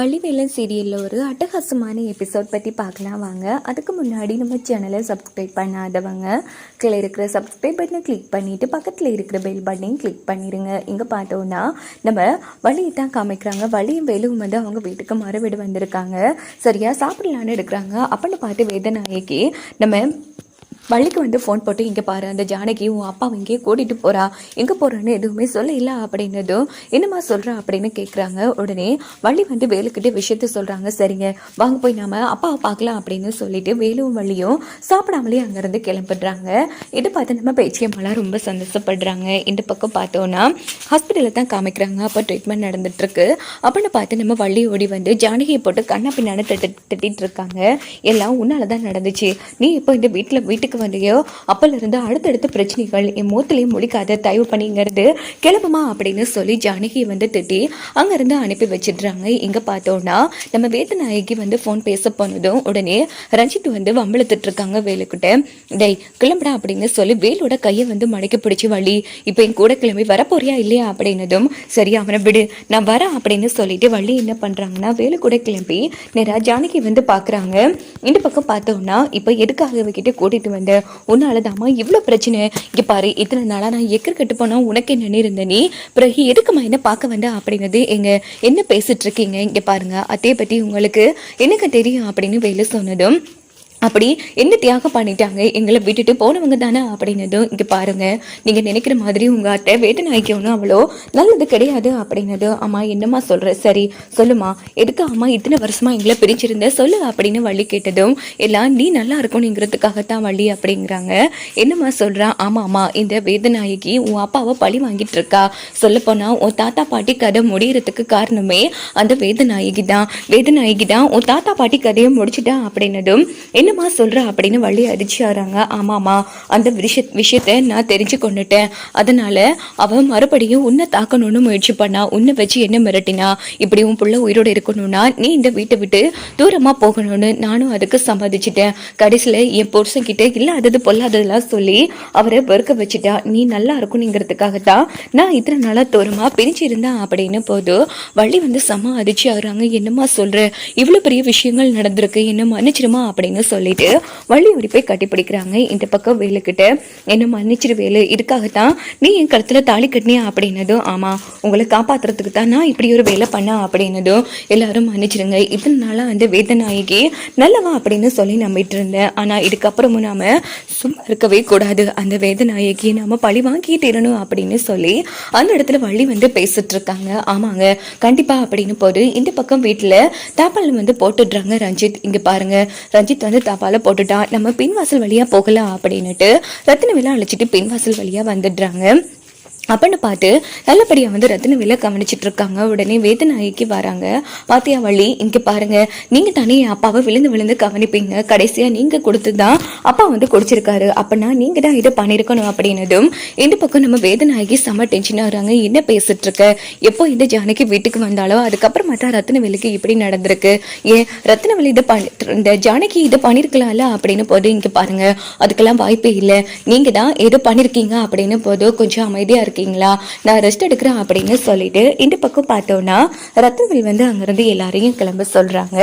வள்ளிவேலன் சீரியலில் ஒரு அட்டகாசமான எபிசோட் பற்றி பார்க்கலாம் வாங்க. அதுக்கு முன்னாடி நம்ம சேனலை சப்ஸ்கிரைப் பண்ணாதவங்க கீழே இருக்கிற சப்ஸ்கிரைப் பட்டனை கிளிக் பண்ணிவிட்டு பக்கத்தில் இருக்கிற பெல் பட்டனையும் கிளிக் பண்ணிடுங்க இங்கே பார்த்தோன்னா நம்ம வழியை தான் காமிக்கிறாங்க. வழியும் வேலும் வந்து அவங்க வீட்டுக்கு மறுவீடு வந்திருக்காங்க. சரியா சாப்பிடலான்னு எடுக்கிறாங்க. அப்படின்னு பார்த்து வேதநாயகி நம்ம வள்ளிக்கு வந்து ஃபோன் போட்டு இங்கே பாரு அந்த ஜானகி உன் அப்பா இங்கேயே கூட்டிகிட்டு போகிறா எங்கே போகிறான்னு எதுவுமே சொல்லல அப்படின்னதும் என்னம்மா சொல்கிறா அப்படின்னு கேட்குறாங்க உடனே வள்ளி வந்து வேலுக்கிட்ட விஷயத்த சொல்கிறாங்க சரிங்க வாங்க போய் நாம அப்பாவை பார்க்கலாம் அப்படின்னு சொல்லிட்டு வேலும் வள்ளியும் சாப்பிடாமலே அங்கேருந்து கிளம்பிடுறாங்க. இதை பார்த்து நம்ம பேச்சியம்மாலாம் ரொம்ப சந்தோஷப்படுறாங்க. இந்த பக்கம் பார்த்தோன்னா ஹாஸ்பிட்டலில் தான் காமிக்கிறாங்க. அப்போ ட்ரீட்மெண்ட் நடந்துட்டுருக்கு. அப்படின்னு பார்த்து நம்ம வள்ளி ஓடி வந்து ஜானகியை போட்டு கண்ணா பின்னாடி தட்டு தட்டிட்டு இருக்காங்க. எல்லாம் உன்னால தான் நடந்துச்சு. நீ இப்போ இந்த வீட்டில் வீட்டுக்கு வந்தியோ? அப்போலருந்து அடுத்தடுத்த பிரச்சனைகள் என் மூத்திலையும் முடிக்காத தயவு பண்ணிங்கிறது கிளம்புமா அப்படின்னு சொல்லி ஜானகியை வந்து திட்டி அங்கேருந்து அனுப்பி வச்சிடுறாங்க. இங்கே பார்த்தோன்னா நம்ம வேதநாயகி வந்து ஃபோன் பேச போனதும் உடனே ரஞ்சித் வந்து வம்பளத்துட்டு இருக்காங்க வேலுக்கிட்ட. டேய் கிளம்புடா அப்படின்னு சொல்லி வேலோட கையை வந்து மடக்கி பிடிச்சி வழி இப்போ என் கூட கிளம்பி வரப்போறியா இல்லையா? அப்படின்னதும் சரி அவனை விடு நான் வரேன் அப்படின்னு சொல்லிட்டு வள்ளி என்ன பண்ணுறாங்கன்னா வேலு கூட கிளம்பி நேராக ஜானகி வந்து பார்க்குறாங்க. இந்த பக்கம் பார்த்தோம்னா இப்போ எதுக்காக இவகிட்ட கூட்டிகிட்டு வந்து உன்னாலதாம்மா இவ்வளோ பிரச்சனை. இங்கே பாரு இத்தனை நாளாக நான் எக்கர் கட்டு போனால் உனக்கு என்ன இருந்த நீ. பிறகு எதுக்குமா என்ன பார்க்க வந்த அப்படிங்கிறது எங்க என்ன பேசிட்டு இருக்கீங்க? இங்கே பாருங்க அத்தையை பற்றி உங்களுக்கு எனக்கு தெரியும் அப்படின்னு வேலு சொன்னதும் அப்படி என்ன தியாகம் பண்ணிட்டாங்க? எங்களை விட்டுட்டு போனவங்க தானே அப்படின்னதும் இங்கே பாருங்க. நீங்கள் நினைக்கிற மாதிரி உங்கள் அத்தை வேதநாய்க்கு ஒன்றும் அவ்வளோ நல்லது கிடையாது அப்படின்னது அம்மா என்னம்மா சொல்கிற சரி சொல்லுமா எதுக்கு அம்மா இத்தனை வருஷமா எங்களை பிரிச்சிருந்த? சொல்லு அப்படின்னு வள்ளி கேட்டதும் எல்லாம் நீ நல்லா இருக்கணுங்கிறதுக்காகத்தான் வள்ளி அப்படிங்கிறாங்க. என்னம்மா சொல்கிறா ஆமாம் அம்மா இந்த வேதநாயகி உன் அப்பாவை பழி வாங்கிட்டு இருக்கா. சொல்லப்போனால் உன் தாத்தா பாட்டி கதை முடியறதுக்கு காரணமே அந்த வேதநாயகி தான் வேதநாயகி தான் உன் தாத்தா பாட்டி கதையை முடிச்சுட்டா அப்படின்னதும் என்ன என்னம்மா சொல்கிற அப்படின்னு வள்ளி அடிச்சு ஆறாங்க ஆமாம்மா அந்த விஷய விஷயத்தை நான் தெரிஞ்சு கொண்டுட்டேன் அதனால் அவன் மறுபடியும் உன்னை தாக்கணும்னு முயற்சி பண்ணா உன்னை வச்சு என்ன மிரட்டினா இப்படி உன் பிள்ளை உயிரோடு இருக்கணும்னா நீ இந்த வீட்டை விட்டு தூரமாக போகணும்னு நானும் அதுக்கு சம்மதிச்சிட்டேன். கடைசியில் என் புருஷன் கிட்டே இல்லாதது பொல்லாததெல்லாம் சொல்லி அவரை வெறுக்க வச்சுட்டா நீ நல்லா இருக்கணுங்கிறதுக்காகத்தான் நான் இத்தனை நாளாக தூரமாக பிரிச்சு இருந்தேன் அப்படின்னு போது வள்ளி வந்து செம்ம அடிச்சு ஆகுறாங்க என்னம்மா சொல்கிற இவ்வளோ பெரிய விஷயங்கள் நடந்திருக்கு என்ன மன்னிச்சிருமா அப்படின்னு சொல்லிட்டு வள்ளி ஓடி போய் கட்டி இந்த பக்கம் வேலுக்கிட்ட என்ன மன்னிச்சிரு வேலு இதுக்காகத்தான் நீ என் கழுத்துல தாலி கட்டினியா? அப்படின்னதும் ஆமா உங்களை காப்பாத்துறதுக்கு தான் நான் இப்படி ஒரு வேலை பண்ண? அப்படின்னதும் எல்லாரும் மன்னிச்சிருங்க இத்தனை நாளா அந்த வேதநாயகி நல்லவா? அப்படின்னு சொல்லி நம்பிட்டு இருந்தேன். ஆனா இதுக்கப்புறமும் நாம சும்மா இருக்கவே கூடாது. அந்த வேதநாயகியை நாம பழி வாங்கிட்டு தீரணும் அப்படின்னு சொல்லி அந்த இடத்துல வள்ளி வந்து பேசிட்டு இருக்காங்க. ஆமாங்க கண்டிப்பா அப்படின்னு போது இந்த பக்கம் வீட்டுல தாப்பால் வந்து போட்டுடுறாங்க ரஞ்சித். இங்க பாருங்க ரஞ்சித் வந்து தாப்பால போட்டுட்டான் நம்ம பின்வாசல் வழியாக போகலாம் அப்படின்னுட்டு ரத்தின விழா அழைச்சிட்டு பின்வாசல் வழியாக வந்துடுறாங்க. அப்படின்னு பார்த்து நல்லபடியாக வந்து ரத்னவேல கவனிச்சிட்டு இருக்காங்க. உடனே வேதநாயகி வராங்க. பாத்தியா வள்ளி இங்கே பாருங்க. நீங்கள் தானே என் அப்பாவை விழுந்து விழுந்து கவனிப்பீங்க. கடைசியாக நீங்கள் கொடுத்து தான் அப்பா வந்து குடிச்சிருக்காரு. அப்படின்னா நீங்கள் தான் இதை பண்ணியிருக்கணும் அப்படின்னதும் இந்த பக்கம் நம்ம வேதநாயகி செம்ம டென்ஷனாக வராங்க என்ன பேசிட்டு இருக்க? எப்போ இந்த ஜானகி வீட்டுக்கு வந்தாலோ அதுக்கப்புறமா தான் ரத்னவேலுக்கு இப்படி நடந்திருக்கு. ஏன் ரத்னவேலி இதை பண்ணி இந்த ஜானகி இதை பண்ணியிருக்கலாம்ல அப்படின்னு போது இங்கே பாருங்க. அதுக்கெல்லாம் வாய்ப்பே இல்லை. நீங்கள் தான் ஏதோ பண்ணியிருக்கீங்க அப்படின்னு போது கொஞ்சம் அமைதியாக இருக்கீங்களா? நான் ரெஸ்ட் எடுக்கிறேன் அப்படின்னு சொல்லிட்டு இந்த பக்கம் பார்த்தோன்னா ரத்தவில் வந்து அங்கேருந்து எல்லாரையும் கிளம்ப சொல்கிறாங்க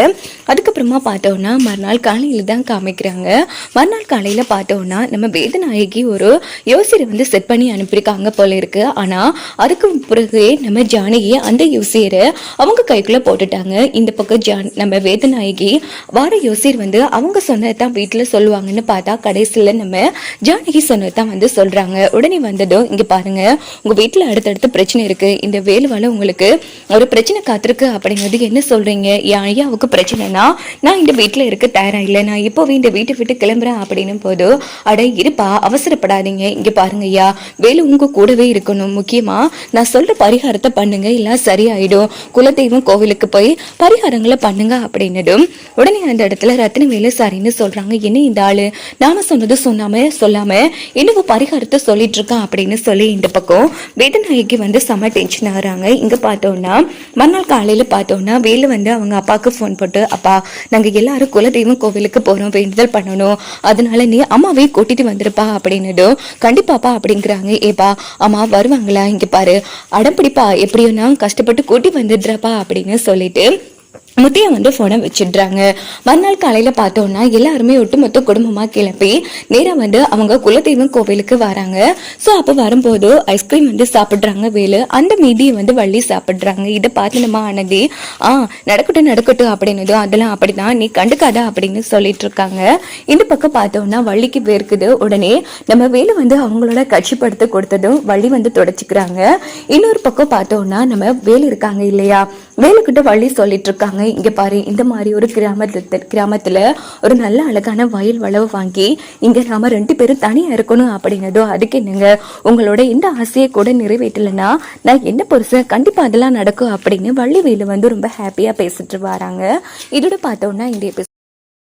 அதுக்கப்புறமா பார்த்தோன்னா மறுநாள் காலையில் தான் காமிக்கிறாங்க. மறுநாள் காலையில் பார்த்தோன்னா நம்ம வேதநாயகி ஒரு யோசிரை வந்து செட் பண்ணி அனுப்பியிருக்காங்க போல இருக்கு. ஆனால் அதுக்கு பிறகு நம்ம ஜானகி அந்த யோசியரை அவங்க கைக்குள்ளே போட்டுட்டாங்க. இந்த பக்கம் ஜான் நம்ம வேதநாயகி வார யோசியர் வந்து அவங்க சொன்னதை தான் வீட்டில் சொல்லுவாங்கன்னு பார்த்தா கடைசியில் நம்ம ஜானகி சொன்னதை தான் வந்து சொல்கிறாங்க உடனே வந்ததும் இங்கே பாருங்க உங்கள் வீட்டில் அடுத்தடுத்து பிரச்சனை இருக்குது இந்த வேலுவால் உங்களுக்கு ஒரு பிரச்சனை காத்திருக்கு அப்படிங்கிறது என்ன சொல்கிறீங்க என் ஐயாவுக்கு பிரச்சனைனா நான் இந்த வீட்டில் இருக்க தயாரா இல்லை. நான் இப்போவே இந்த வீட்டை விட்டு கிளம்புறேன் அப்படின்னும் போது அட இருப்பா அவசரப்படாதீங்க. இங்கே பாருங்க ஐயா வேலு உங்க கூடவே இருக்கணும். முக்கியமாக நான் சொல்கிற பரிகாரத்தை பண்ணுங்க. எல்லாம் சரியாயிடும். குலதெய்வம் கோவிலுக்கு போய் பரிகாரங்களை பண்ணுங்க அப்படின்னதும் உடனே அந்த இடத்துல ரத்தின வேலு சரின்னு சொல்றாங்க. என்ன இந்த ஆளு? நாம சொன்னது சொன்னாம சொல்லாம என்னவோ பரிகாரத்தை சொல்லிட்டு இருக்கான் அப்படின்னு சொல்லி இந்த பக்கம் வேதநாயகி வந்து செம டென்ஷன் ஆகுறாங்க இங்கே பார்த்தோன்னா மறுநாள் காலையில் பார்த்தோன்னா வேலு வந்து அவங்க அப்பாவுக்கு ஃபோன் போட்டு அப்பா நாங்கள் எல்லாரும் குலதெய்வம் கோவிலுக்கு போகிறோம் வேண்டுதல் பண்ணணும். அதனால நீ அம்மாவே கூட்டிட்டு வந்துருப்பா அப்படின்னதும் கண்டிப்பாப்பா அப்படிங்கிறாங்க. ஏப்பா அம்மா வருவாங்களா? இங்கே பாரு. அடம்பிடிப்பா. எப்படியோ நான் கஷ்டப்பட்டு கூட்டி வந்துடுறப்பா அப்படின்னு சொல்லிட்டு முத்தைய வந்து ஃபோனை வச்சிடுறாங்க. மறுநாள் காலையில் பார்த்தோன்னா எல்லாருமே ஒட்டுமொத்த குடும்பமாக கிளப்பி நேராக வந்து அவங்க குலதெய்வம் கோவிலுக்கு வராங்க. ஸோ அப்போ வரும்போது ஐஸ்கிரீம் வந்து சாப்பிட்றாங்க வேலு. அந்த மீதியை வந்து வள்ளி சாப்பிட்றாங்க. இதை பார்த்து நம்ம ஆ நடக்கட்டும் நடக்கட்டும் அப்படின்னது அதெல்லாம் அப்படிதான். நீ கண்டுக்காத அப்படின்னு சொல்லிட்டு இருக்காங்க இந்த பக்கம் பார்த்தோம்னா வள்ளிக்கு போயிருக்குது உடனே நம்ம வேலு வந்து அவங்களோட கட்சிப்படுத்த கொடுத்ததும் வள்ளி வந்து தொடச்சிக்கிறாங்க. இன்னொரு பக்கம் பார்த்தோம்னா நம்ம வேலு இருக்காங்க இல்லையா? வேலுக்கிட்ட வழி சொல்லிட்டு இருக்காங்க இங்க பாரு இந்த மாதிரி ஒரு கிராமத்தில் கிராமத்துல ஒரு நல்ல அழகான வயல் வளவு வாங்கி இங்க நாம ரெண்டு பேரும் தனியா இருக்கணும் அப்படின்னதோ அதுக்கு என்னங்க உங்களோட இந்த ஆசையை கூட நிறைவேற்றலைன்னா நான் என்ன பொருசன் கண்டிப்பா அதெல்லாம் நடக்கும் அப்படின்னு வள்ளி வேலு வந்து ரொம்ப ஹாப்பியா பேசிட்டு வராங்க. இதோட பார்த்தோம்னா இந்த